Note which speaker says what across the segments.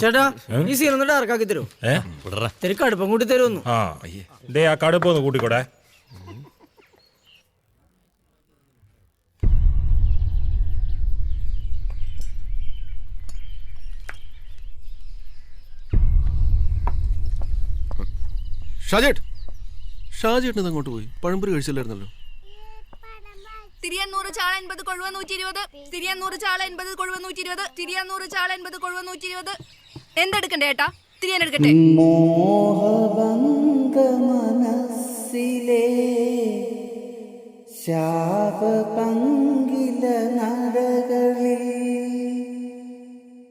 Speaker 1: ചേട്ടാ ഈ സീൻ തരൂ. കൂട്ടി തരുമെന്നു.
Speaker 2: ആ ദേ ആ കടുപ്പ് ഒന്ന് കൂട്ടിക്കോടെ.
Speaker 3: ഷാജേട്ട്. ഷാജേട്ടൻ അങ്ങോട്ട് പോയി. പഴംപൊരി കഴിച്ചില്ലായിരുന്നല്ലോ.
Speaker 4: തിരിയന്നൂറ് ചാള എൺപത് കൊഴുവ നൂറ്റി ഇരുപത് തിരിയന്നൂറ് ചാള എൺപത് കൊഴുവ നൂറ്റി ഇരുപത് തിരിയന്നൂറ് ചാള എൺപത് കൊഴുവ നൂറ്റി ഇരുപത് എന്തെടുക്കണ്ടേ ഏട്ടാ? തിരിയാൻ എടുക്കട്ടെ.
Speaker 5: മനസ്സിലെ ശാപപങ്കില നടകളിൽ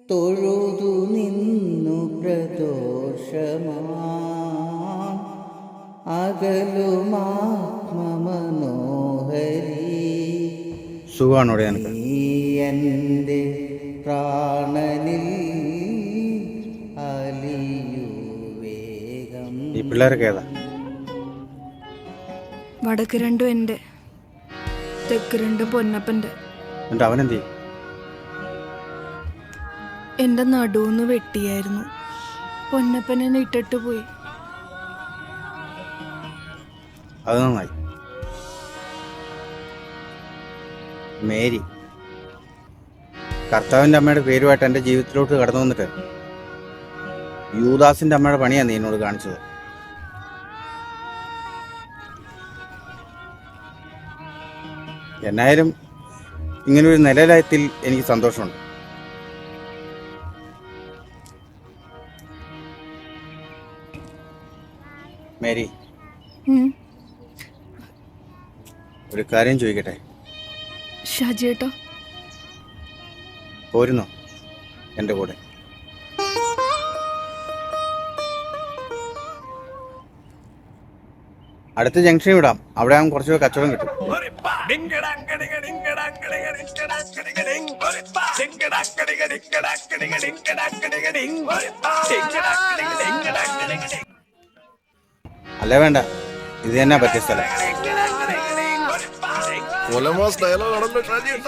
Speaker 5: തൊഴുതു നിന്നു പ്രദോഷമാ. അകലുമാത്മമനോഹരി
Speaker 6: സുഖമാണോടെ എനിക്ക്
Speaker 5: എന്റെ പ്രാണനിൽ
Speaker 6: ഈ പിള്ളേരൊക്കെ ഏതാ?
Speaker 4: വടക്ക് രണ്ടും എന്റെ തെക്ക് രണ്ടും പൊന്നപ്പന്റെ.
Speaker 6: എന്നിട്ട് അവനെന്ത് ചെയ്യും?
Speaker 4: എന്റെ നടുവെന്ന് വെട്ടിയായിരുന്നു. പൊന്നപ്പനെ ഇട്ടിട്ട് പോയി.
Speaker 6: അത് നന്നായി. മേരി. കർത്താവിന്റെ അമ്മയുടെ പേരുമായിട്ട് എന്റെ ജീവിതത്തിലോട്ട് കടന്നു വന്നിട്ട് യൂദാസിന്റെ അമ്മയുടെ പണിയാണ് നീ എന്നോട് കാണിച്ചത്. എന്നായാലും ഇങ്ങനൊരു നിലയിലെത്തിൽ എനിക്ക് സന്തോഷമുണ്ട്. മേരി. ഒരു കാര്യം ചോദിക്കട്ടെ?
Speaker 4: ഷാജിയേട്ടാ?
Speaker 6: പോരുന്നോ? എന്റെ കൂടെ. അടുത്ത ജംഗ്ഷൻ വിടാം. അവിടെ ആകും കുറച്ചു കച്ചവടം കിട്ടും. അല്ല വേണ്ട? ഇത് തന്നെ പറ്റിയ സ്ഥലം.
Speaker 3: കൊലമാസ് ഡയലോഗ് ആണല്ലോ ഷാജേട്ട